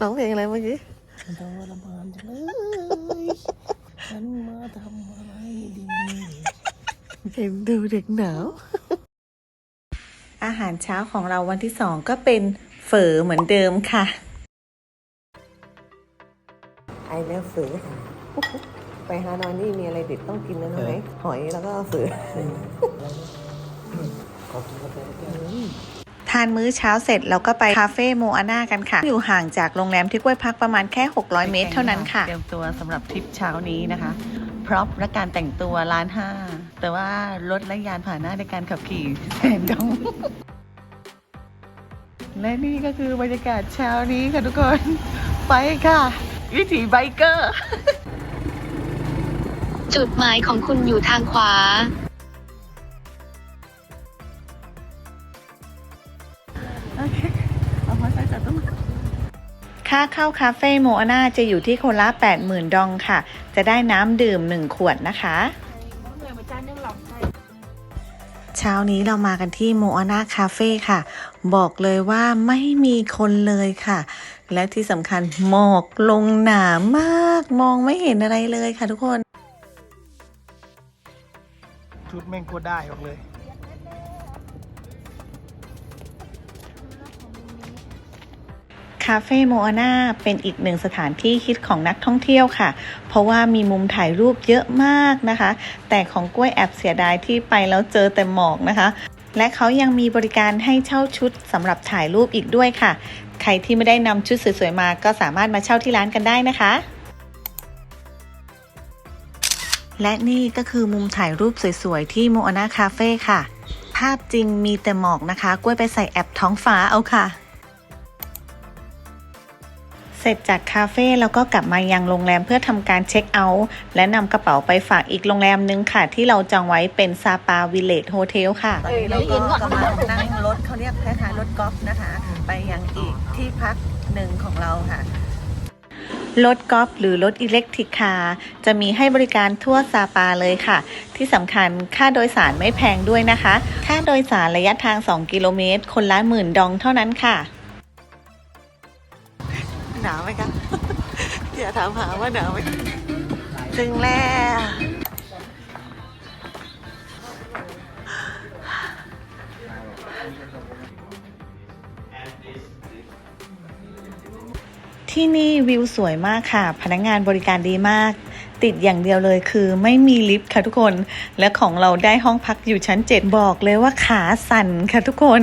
ร้องเพลงอะไรเมื่อกี้ฉันทรมานจังเลยฉันมาทำอะไรดีเห็นดูเด็กหนาว อาหารเช้าของเราวันที่สองก็เป็นเฝอเหมือนเดิมค่ะ ไอแล้วเฝอไปฮานอยนี่มีอะไรเด็ดต้องกินนะน้องไหมหอยแล้วก็เฝอขอกินกาแฟแก้ว ทานมื้อเช้าเสร็จเราก็ไปคาเฟ่โมอาน่ากันค่ะ อยู่ห่างจากโรงแรมที่กล้วยพักประมาณแค่ 600 เมตรเท่านั้นค่ะ เตรียมตัวสำหรับทริปเช้านี้นะคะพร็อพและการแต่งตัวล้านห้าแต่ว่ารถและยานผ่านหน้าในการขับขี่แสนดองและนี่ก็คือบรรยากาศเช้านี้ค่ะทุกคน ไปค่ะ วิถีไบเกอร์ จุดหมายของคุณอยู่ทางขวา ค่าเข้าคาเฟ่โมอาน่าจะอยู่ที่คนละ 80,000 ดองค่ะ จะได้น้ำดื่ม 1 ขวดนะคะ เช้านี้เรามากันที่โมอาน่าคาเฟ่ค่ะ บอกเลยว่าไม่มีคนเลยค่ะ และที่สำคัญหมอกลงหนามาก มองไม่เห็นอะไรเลยค่ะทุกคน ชุดแม่งโคตรได้บอกเลยาเฟ่โมอาน่าเป็นอีกหนึ่งสถานที่ฮิตของนักท่องเที่ยวค่ะ เพราะว่ามีมุมถ่ายรูปเยอะมากนะคะ แต่ของกล้วยแอบเสียดายที่ไปแล้วเจอแต่หมอกนะคะ และเขายังมีบริการให้เช่าชุดสำหรับถ่ายรูปอีกด้วยค่ะ ใครที่ไม่ได้นำชุดสวยๆมาก็สามารถมาเช่าที่ร้านกันได้นะคะและนี่ก็คือมุมถ่ายรูปสวยๆ ที่โมอานาคาเฟ่ค่ะ ภาพจริงมีแต่หมอกนะคะ กล้วยไปใส่แอปท้องฟ้าเอาค่ะ เสร็จจากคาเฟ่แล้วก็กลับมายังโรงแรมเพื่อทำการเช็คเอาท์และนำกระเป๋าไปฝากอีกโรงแรมนึงค่ะ ที่เราจองไว้เป็นซาปาวิลเลจโฮเทลค่ะ ตอนนี้เราก็กำลังนั่งรถเขาเรียกคล้ายๆรถกอล์ฟนะคะ ไปยังอีกที่พักหนึ่งของเราค่ะ รถกอล์ฟหรือรถอิเล็กทริกคาร์จะมีให้บริการทั่วซาปาเลยค่ะ ที่สำคัญค่าโดยสารไม่แพงด้วยนะคะ ค่าโดยสารระยะทาง 2 กิโลเมตร คนละหมื่นดองเท่านั้นค่ะ หนาวไหมคะ อย่าถามหาว่าหนาวไหมถึงแล้วที่นี่วิวสวยมากค่ะ พนักงานบริการดีมาก ติดอย่างเดียวเลยคือไม่มีลิฟต์ค่ะทุกคน และของเราได้ห้องพักอยู่ชั้น 7 บอกเลยว่าขาสั่นค่ะทุกคน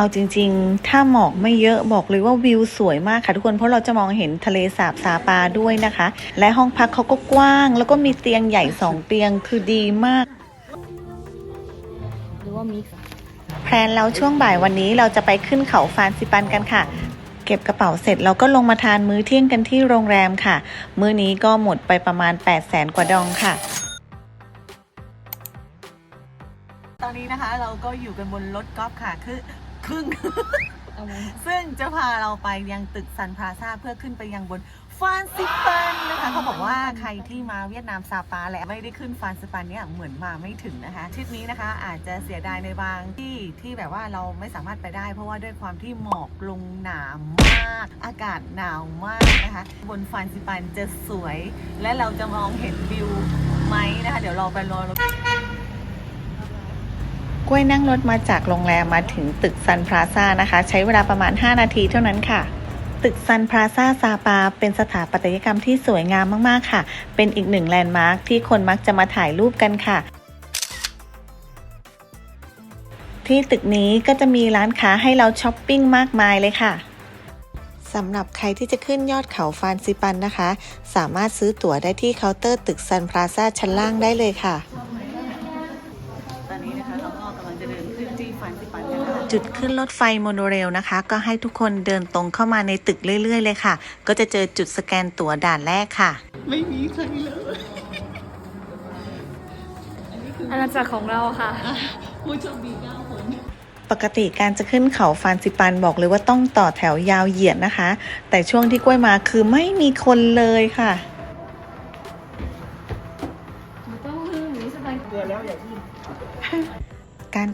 เอาจริง ๆ ถ้าหมอกไม่เยอะบอกเลยว่าวิวสวยมากค่ะทุกคนเพราะเราจะมองเห็นทะเลสาบซาปาด้วยนะคะ และห้องพักเขาก็กว้าง แล้วก็มีเตียงใหญ่สองเตียงคือดีมากหรือว่ามิกซ์แพลนแล้วช่วงบ่ายวันนี้เราจะไปขึ้นเขาฟานซิปันกันค่ะเก็บกระเป๋าเสร็จเราก็ลงมาทานมื้อเที่ยงกันที่โรงแรมค่ะ มื้อนี้ก็หมดไปประมาณ 8 0 0แสนกว่าดองค่ะ ตอนนี้นะคะเราก็อยู่กันบนรถกอล์ฟค่ะคือ ครึ่ง เอาไว้ซึ่งจะพาเราไปยังตึกซันพลาซาเพื่อขึ้นไปยังบนฟานซิปันนะคะเขาบอกว่าใครที่มาเวียดนามซาปาและไม่ได้ขึ้นฟานซิปันเนี่ยเหมือนมาไม่ถึงนะคะทริปนี้นะคะอาจจะเสียดายในบางที่ที่แบบว่าเราไม่สามารถไปได้ เพราะว่าด้วยความที่หมอกลงหนามาก อากาศหนาวมากนะคะ บนฟานซิปันจะสวย และเราจะมองเห็นวิวไหมนะคะ เดี๋ยวเราไปรอ กล้วยนั่งรถมาจากโรงแรมมาถึงตึกซันพลาซ่านะคะ ใช้เวลาประมาณ 5 นาทีเท่านั้นค่ะ ตึกซันพลาซ่าซาปา เป็นสถาปัตยกรรมที่สวยงามมากๆค่ะ เป็นอีกหนึ่งแลนด์มาร์คที่คนมักจะมาถ่ายรูปกันค่ะ ที่ตึกนี้ก็จะมีร้านค้าให้เราช้อปปิ้งมากมายเลยค่ะสำหรับใครที่จะขึ้นยอดเขาฟานซิปันนะคะ สามารถซื้อตั๋วได้ที่เคาน์เตอร์ตึกซันพลาซ่าชั้นล่างได้เลยค่ะ ตอนนี้นะคะเราก็กำลังจะเดินขึ้นที่ฟานซิปันนะคะ จุดขึ้นรถไฟโมโนเรลนะคะ ก็ให้ทุกคนเดินตรงเข้ามาในตึกเรื่อย ๆ เลยค่ะ ก็จะเจอจุดสแกนตั๋วด่านแรกค่ะ ไม่มีใครเลยอาณาจักรของเราค่ะผู้โชคดี9คนปกติการจะขึ้นเขาฟานซิปันบอกเลยว่าต้องต่อแถวยาวเหยียดนะคะ แต่ช่วงที่กล้วยมาคือไม่มีคนเลยค่ะ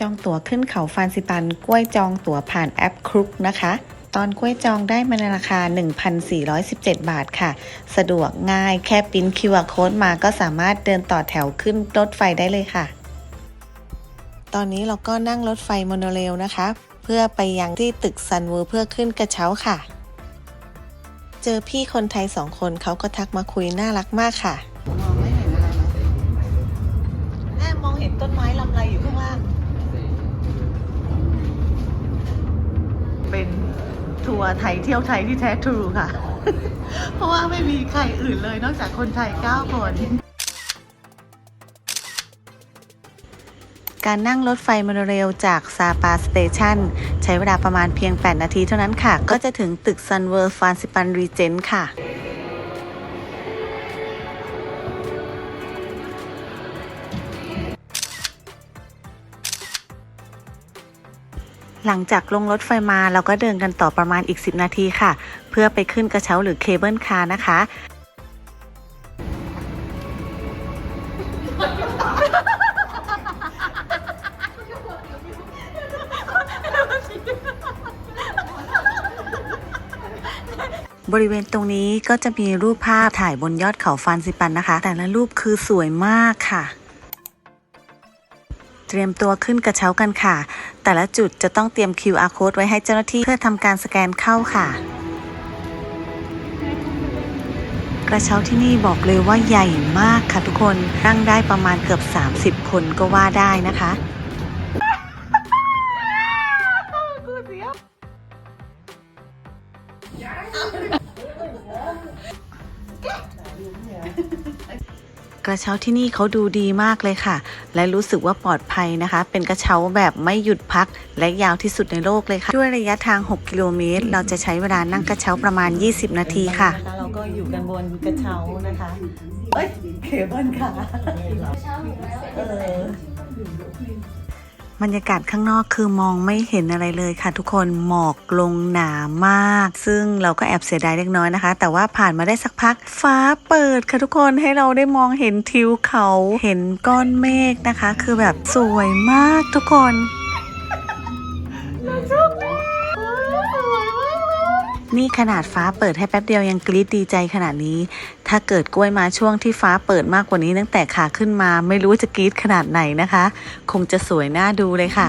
จองตั๋วขึ้นเขาฟานซิปันกล้วยจองตั๋วผ่านแอปครุกนะคะ ตอนกล้วยจองได้มาในราคา 1,417 บาทค่ะ สะดวกง่ายแค่ปิ้น QR code มาก็สามารถเดินต่อแถวขึ้นรถไฟได้เลยค่ะ ตอนนี้เราก็นั่งรถไฟโมโนเรลนะคะ เพื่อไปยังที่ตึกซันเวอร์เพื่อขึ้นกระเช้าค่ะ เจอพี่คนไทยสองคนเขาก็ทักมาคุยน่ารักมากค่ะ มองไม่เห็นอะไรไหมแม่มองเห็นต้นไม้ลำไรอยู่ข้างล่าง เป็น ทัวร์ไทยเที่ยวไทยที่แท้ทรูค่ะ เพราะว่าไม่มีใครอื่นเลยนอกจากคนไทย 9 คน การนั่งรถไฟมอนเรลจากซาปาสเตชันใช้เวลาประมาณเพียง 8 นาทีเท่านั้นค่ะ ก็จะถึงตึกซันเวิร์ฟานซิปันรีเจนค่ะ หลังจากลงรถไฟมาเราก็เดินกันต่อประมาณอีก 10 นาทีค่ะ เพื่อไปขึ้นกระเช้าหรือเคเบิลคาร์นะคะ บริเวณตรงนี้ก็จะมีรูปภาพถ่ายบนยอดเขาฟานซิปันนะคะ แต่ละรูปคือสวยมากค่ะ เตรียมตัวขึ้นกระเช้ากันค่ะ แต่ละจุดจะต้องเตรียม QR code ไว้ให้เจ้าหน้าที่เพื่อทำการสแกนเข้าค่ะ กระเช้าที่นี่บอกเลยว่าใหญ่มากค่ะทุกคนนั่งได้ประมาณเกือบ 30 คนก็ว่าได้นะคะ กระเช้าที่นี่เขาดูดีมากเลยค่ะ และรู้สึกว่าปลอดภัยนะคะ เป็นกระเช้าแบบไม่หยุดพัก และยาวที่สุดในโลกเลยค่ะ ด้วยระยะทาง 6 กิโลเมตร เราจะใช้เวลานั่งกระเช้าประมาณ 20 นาทีค่ะ เราก็อยู่กันบนกระเช้านะคะ เอ้ยเคเบิลค่ะเออ บรรยากาศข้างนอกคือมองไม่เห็นอะไรเลยค่ะ ทุกคนหมอกลงหนามาก ซึ่งเราก็แอบเสียดายเล็กน้อยนะคะ แต่ว่าผ่านมาได้สักพัก ฟ้าเปิดค่ะทุกคนให้เราได้มองเห็นทิวเขาเห็นก้อนเมฆนะคะ คือแบบสวยมากทุกคน นี่ขนาดฟ้าเปิดให้แป๊บเดียวยังกรี๊ดดีใจขนาดนี้ ถ้าเกิดกล้วยมาช่วงที่ฟ้าเปิดมากกว่านี้ตั้งแต่ขาขึ้นมาไม่รู้จะกรี๊ดขนาดไหนนะคะ คงจะสวยน่าดูเลยค่ะ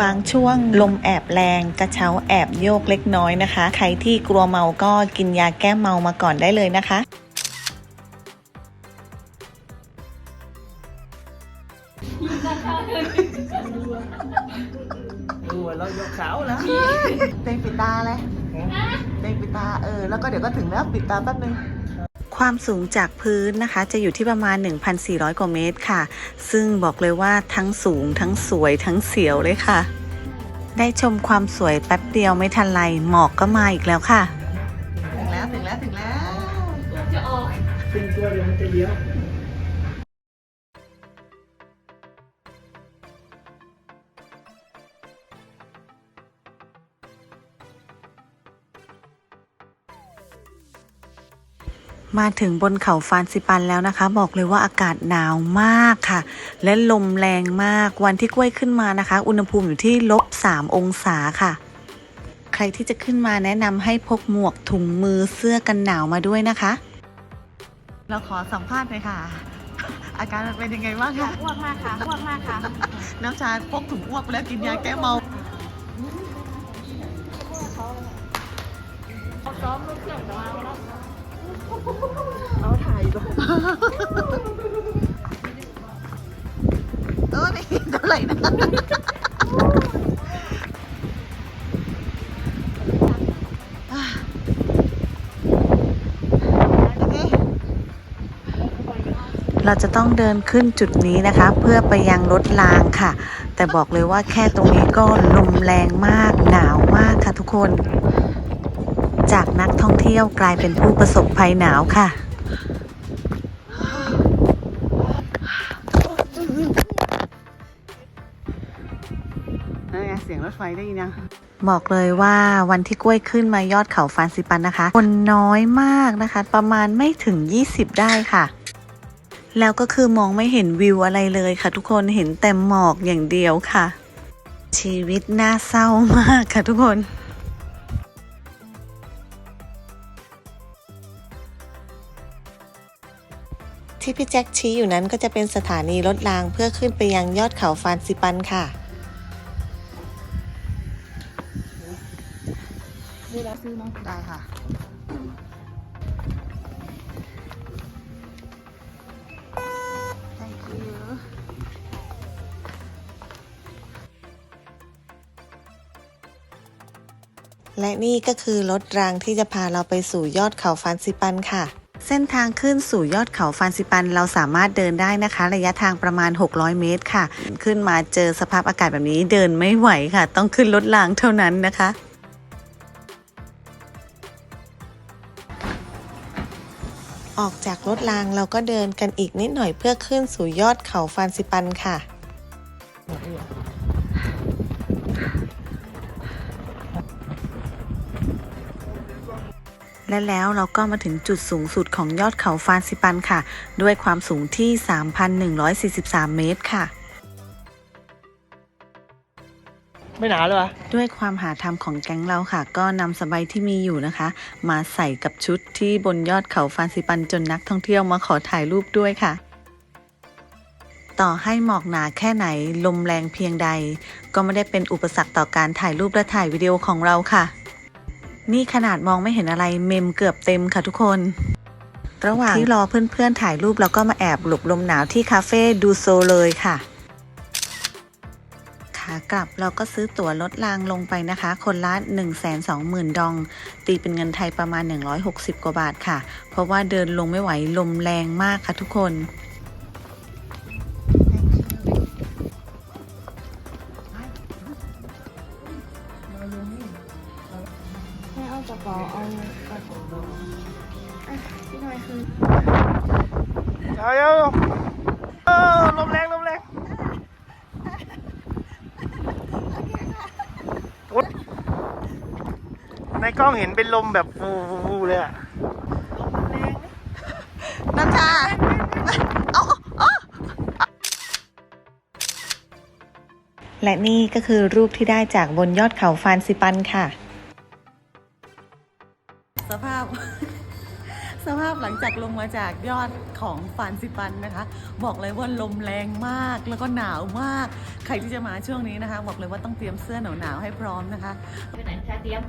บางช่วงลมแอบแรงกระเช้าแอบโยกเล็กน้อยนะคะ ใครที่กลัวเมาก็กินยาแก้เมามาก่อนได้เลยนะคะ ดูเรายกเขาแล้วเต็งปิดตาเลย เต็งปิดตาเออ แล้วก็เดี๋ยวก็ถึงแล้วปิดตาแป๊บนึงความสูงจากพื้นนะคะ จะอยู่ที่ประมาณ 1,400 กว่าเมตรค่ะ ซึ่งบอกเลยว่าทั้งสูงทั้งสวยทั้งเสียวเลยค่ะ ได้ชมความสวยแป๊บเดียวไม่ทันไรหมอกก็มาอีกแล้วค่ะ ถึงแล้วถึงแล้วถึงแล้วขึ้นตัวเดียวมันจะเลี้ยว มาถึงบนเขาฟานซิปันแล้วนะคะ บอกเลยว่าอากาศหนาวมากค่ะ และลมแรงมากวันที่กล้วยขึ้นมานะคะ อุณหภูมิอยู่ที่ลบ3องศาค่ะ ใครที่จะขึ้นมาแนะนำให้พกหมวกถุงมือเสื้อกันหนาวมาด้วยนะคะ เราขอสัมภาษณ์หน่อยค่ะ อาการมันเป็นยังไงบ้างคะอ้วกมากค่ะอ้วกมากค่ะน้ำชาพกถุงอ้วกไปแล้วกินยาแก้เมาเขาถ่าย ก่อนเออไม่เห็นเท่าไหร่นะเราจะต้องเดินขึ้นจุดนี้นะคะ เพื่อไปยังรถรางค่ะ แต่บอกเลยว่าแค่ตรงนี้ก็ลมแรงมากหนาวมากค่ะทุกคน จากนักท่องเที่ยวกลายเป็นผู้ประสบภัยหนาวค่ะนั่นไงเสียงรถไฟได้ยินยังบอกเลยว่าวันที่กล้วยขึ้นมายอดเขาฟานซิปันนะคะ คนน้อยมากนะคะ ประมาณไม่ถึง 20 ได้ค่ะ แล้วก็คือมองไม่เห็นวิวอะไรเลยค่ะ ทุกคนเห็นแต่หมอกอย่างเดียวค่ะ ชีวิตน่าเศร้ามากค่ะทุกคน ที่พี่แจ็คชี้อยู่นั้นก็จะเป็นสถานีรถรางเพื่อขึ้นไปยังยอดเขาฟานซิปันค่ะนี่รับซื้อมั้งได้ค่ะ thank you และนี่ก็คือรถรางที่จะพาเราไปสู่ยอดเขาฟานซิปันค่ะ เส้นทางขึ้นสู่ยอดเขาฟานซิปัน เราสามารถเดินได้นะคะ ระยะทางประมาณ 600 เมตรค่ะ ขึ้นมาเจอสภาพอากาศแบบนี้เดินไม่ไหวค่ะ ต้องขึ้นรถรางเท่านั้นนะคะออกจากรถรางเราก็เดินกันอีกนิดหน่อยเพื่อขึ้นสู่ยอดเขาฟานซิปันค่ะ และแล้วเราก็มาถึงจุดสูงสุดของยอดเขาฟานซิปันค่ะ ด้วยความสูงที่ 3,143 เมตรค่ะ ไม่หนาวเลยวะด้วยความหาธรรมของแก๊งเราค่ะ ก็นำสบายที่มีอยู่นะคะ มาใส่กับชุดที่บนยอดเขาฟานซิปันจนนักท่องเที่ยวมาขอถ่ายรูปด้วยค่ะ ต่อให้หมอกหนาแค่ไหนลมแรงเพียงใด ก็ไม่ได้เป็นอุปสรรคต่อการถ่ายรูปและถ่ายวิดีโอของเราค่ะ นี่ขนาดมองไม่เห็นอะไรเมมเกือบเต็มค่ะทุกคน ระหว่างที่รอเพื่อนๆถ่ายรูปเราก็มาแอบหลบลมหนาวที่คาเฟ่ดูโซเลยค่ะขากลับเราก็ซื้อตั๋วลดรางลงไปนะคะ คนละ 1 2 0 0 0 0 ดอง ตีเป็นเงินไทยประมาณ 160 กว่าบาทค่ะ เพราะว่าเดินลงไม่ไหวลมแรงมากค่ะทุกคน คือเดี๋ยวเดี๋ยวเออลมแรงลมแรงโอ๊ยในกล้องเห็นเป็นลมแบบฟูฟูๆเลยอะน้ำชาและนี่ก็คือรูปที่ได้จากบนยอดเขาฟานซิปันค่ะ จากลงมาจากยอดของฟานซิปันนะคะ บอกเลยว่าลมแรงมากแล้วก็หนาวมาก ใครที่จะมาช่วงนี้นะคะ บอกเลยว่าต้องเตรียมเสื้อหนาวๆให้พร้อมนะคะไปไหนชาเตรียม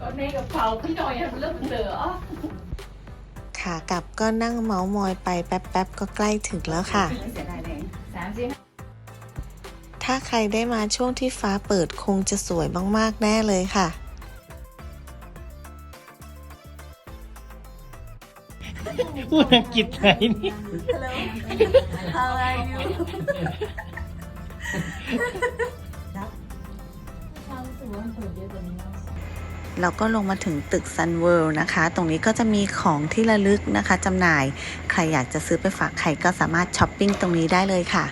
ก็ในกระเป๋าพี่หน่อยอะมันเริ่มเหลือขากลับก็นั่งเมาส์มอยไปแป๊บๆ ก็ใกล้ถึงแล้วค่ะสามสิบถ้าใครได้มาช่วงที่ฟ้าเปิดคงจะสวยมากๆ แน่เลยค่ะ พูดอังกฤษไหนนี่ How are you เราก็ลงมาถึงตึก Sun World นะคะ ตรงนี้ก็จะมีของที่ระลึกนะคะจำหน่าย ใครอยากจะซื้อไปฝากใครก็สามารถช้อปปิ้งตรงนี้ได้เลยค่ะ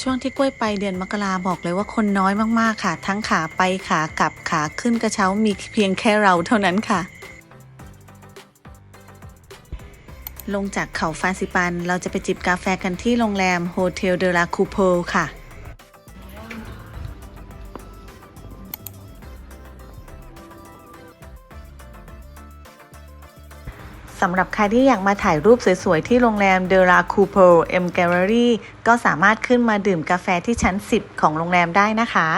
ช่วงที่กล้วยไปเดือนมกราบอกเลยว่าคนน้อยมากๆค่ะ ทั้งขาไปขากลับขาขึ้นกระเช้ามีเพียงแค่เราเท่านั้นค่ะ ลงจากเขาฟานซิปัน เราจะไปจิบกาแฟกันที่โรงแรมโฮเทลเดลาคูโพค่ะ สำหรับใครที่อยากมาถ่ายรูปสวยๆ ที่โรงแรมเดลาคูโพเอ็มแกลเลอรี่ก็สามารถขึ้นมาดื่มกาแฟที่ชั้น 10 ของโรงแรมได้นะคะ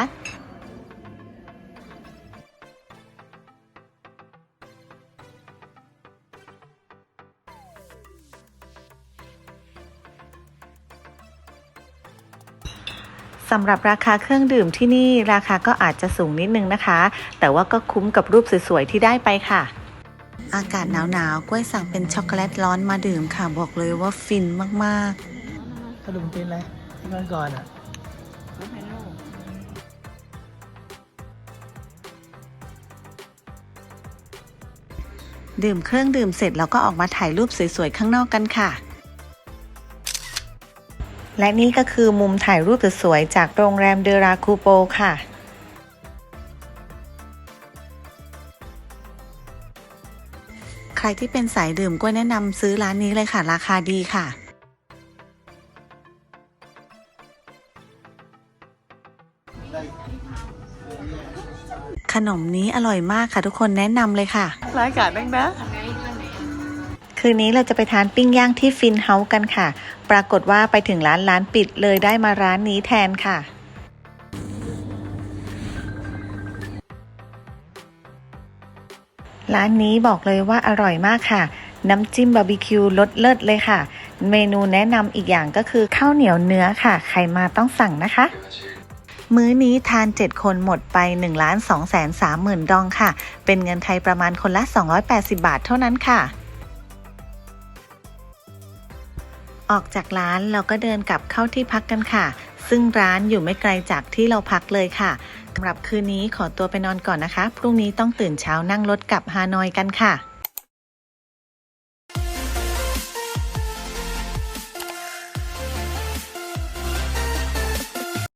สำหรับราคาเครื่องดื่มที่นี่ราคาก็อาจจะสูงนิดนึงนะคะ แต่ว่าก็คุ้มกับรูปสวยๆที่ได้ไปค่ะ อากาศหนาวๆกล้วยสั่งเป็นช็อกโกแลตร้อนมาดื่มค่ะบอกเลยว่าฟินมากๆรุปเป็นอะไรที่วันก่อนอะดื่มเครื่องดื่มเสร็จแล้วก็ออกมาถ่ายรูปสวยๆข้างนอกกันค่ะ และนี่ก็คือมุมถ่ายรูปสวยๆจากโรงแรมเดราคูโปค่ะ ที่เป็นสายดื่มก็แนะนำซื้อร้านนี้เลยค่ะ ราคาดีค่ะขนมนี้อร่อยมากค่ะทุกคนแนะนำเลยค่ะรายการดังนะ คืนนี้เราจะไปทานปิ้งย่างที่ฟินเฮาส์กันค่ะ ปรากฏว่าไปถึงร้านร้านปิดเลยได้มาร้านนี้แทนค่ะ ร้านนี้บอกเลยว่าอร่อยมากค่ะ น้ำจิ้มบาร์บีคิวรสเลิศเลยค่ะ เมนูแนะนำอีกอย่างก็คือข้าวเหนียวเนื้อค่ะ ใครมาต้องสั่งนะคะ มื้อนี้ทาน 7 คนหมดไป1ล้าน2แสน3หมื่นดองค่ะ เป็นเงินไทยประมาณคนละ 280 บาทเท่านั้นค่ะออกจากร้านเราก็เดินกลับเข้าที่พักกันค่ะ ซึ่งร้านอยู่ไม่ไกลจากที่เราพักเลยค่ะ สำหรับคืนนี้ขอตัวไปนอนก่อนนะคะ พรุ่งนี้ต้องตื่นเช้านั่งรถกลับฮานอยกันค่ะ